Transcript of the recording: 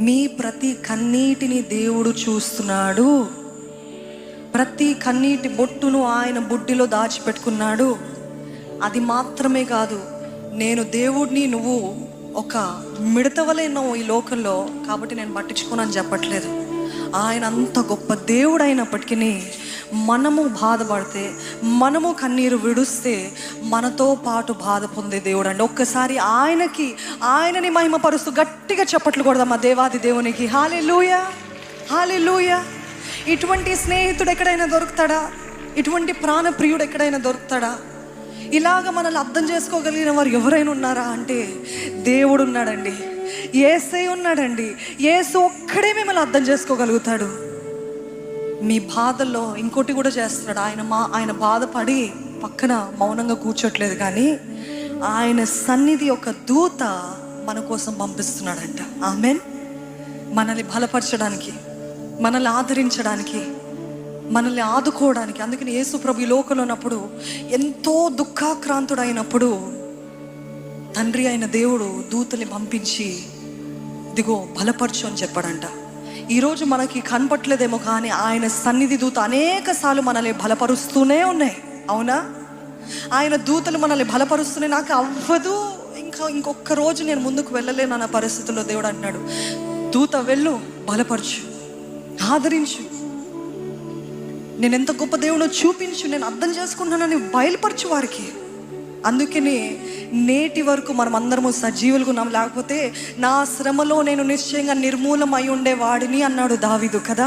మీ ప్రతి కన్నీటిని దేవుడు చూస్తున్నాడు. ప్రతి కన్నీటి బొట్టును ఆయన బుడ్డిలో దాచిపెట్టుకున్నాడు. అది మాత్రమే కాదు నేను దేవుడిని నువ్వు ఒక మిడతవలే ఈ లోకంలో కాబట్టి నేను పట్టించుకోనని చెప్పట్లేదు. ఆయన అంత గొప్ప దేవుడు అయినప్పటికీ మనము బాధపడితే మనము కన్నీరు విడుస్తే మనతో పాటు బాధ పొందే దేవుడు అండి ఒక్కసారి ఆయనకి ఆయనని మహిమపరుస్తూ గట్టిగా చెప్పట్లు కొడదాం మా దేవాది దేవునికి. హాలే లూయ హాలే ఇటువంటి స్నేహితుడు ఎక్కడైనా దొరుకుతాడా? ఇటువంటి ప్రాణప్రియుడు ఎక్కడైనా దొరుకుతాడా? ఇలాగ మనల్ని అర్థం చేసుకోగలిగిన వారు ఎవరైనా ఉన్నారా అంటే దేవుడు ఉన్నాడండి. ఏసై ఉన్నాడండి. ఏసు ఒక్కడే మిమ్మల్ని అర్థం చేసుకోగలుగుతాడు. మీ బాధల్లో ఇంకోటి కూడా చేస్తున్నాడు. ఆయన మా ఆయన బాధపడి పక్కన మౌనంగా కూర్చోట్లేదు కానీ ఆయన సన్నిధి ఒక దూత మన కోసం పంపిస్తున్నాడంట. ఆమెన్. మనల్ని బలపరచడానికి మనల్ని ఆదరించడానికి మనల్ని ఆదుకోవడానికి. అందుకని యేసు ప్రభు ఈ లోకంలో ఉన్నప్పుడు ఎంతో దుఃఖాక్రాంతుడైనప్పుడు తండ్రి అయిన దేవుడు దూతని పంపించి దిగో బలపరచు అని చెప్పాడంట. ఈరోజు మనకి కనపట్లేదేమో కానీ ఆయన సన్నిధి దూత అనేక సార్లు మనల్ని బలపరుస్తూనే ఉన్నాయి. అవునా? ఆయన దూతలు మనల్ని బలపరుస్తూనే నాకు అవ్వదు. ఇంకా ఇంకొక రోజు నేను ముందుకు వెళ్ళలేను అన్న పరిస్థితుల్లో దేవుడు అంటున్నాడు దూత వెళ్ళు బలపరచు ఆదరించు. నేను ఎంత గొప్ప దేవుడో చూపించు నేను అర్థం చేసుకుంటున్నానని బయలుపరచు వారికి. అందుకని నేటి వరకు మనం అందరము సజీవులుగా ఉన్నాం. లేకపోతే నా శ్రమలో నేను నిశ్చయంగా నిర్మూలమై ఉండేవాడిని అన్నాడు దావిదు కదా.